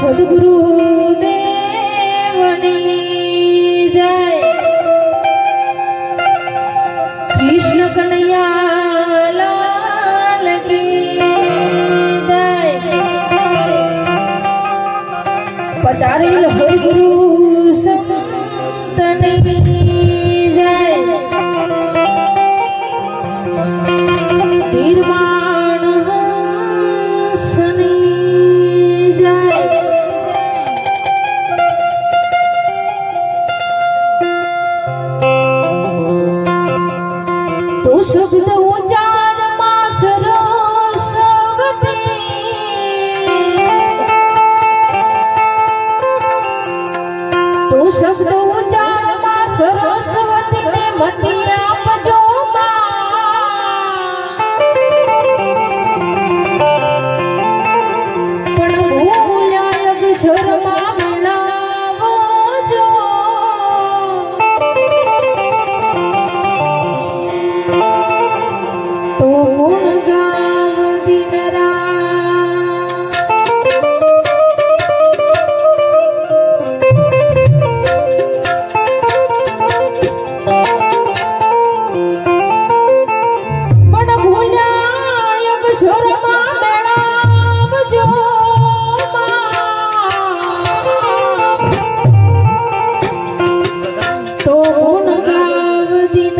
સદગુરુ દેવની જય. કૃષ્ણ કનૈયા લાલ કી જય. પધારેલ હરિ ગુરુ સંતની તો શબ્દ તો ગુણ ગાવ દિન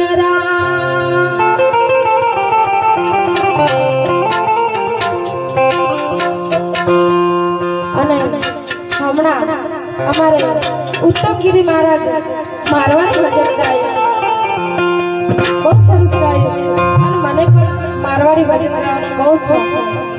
અને હમણાં અમારે ઉત્તમગીરી મહારાજ મારવાડી ભજન ગાય. બહુ સરસ ગાયું અને મને પણ મારવાડી ભજન ગાવાનો બહુ જ શોખ છે.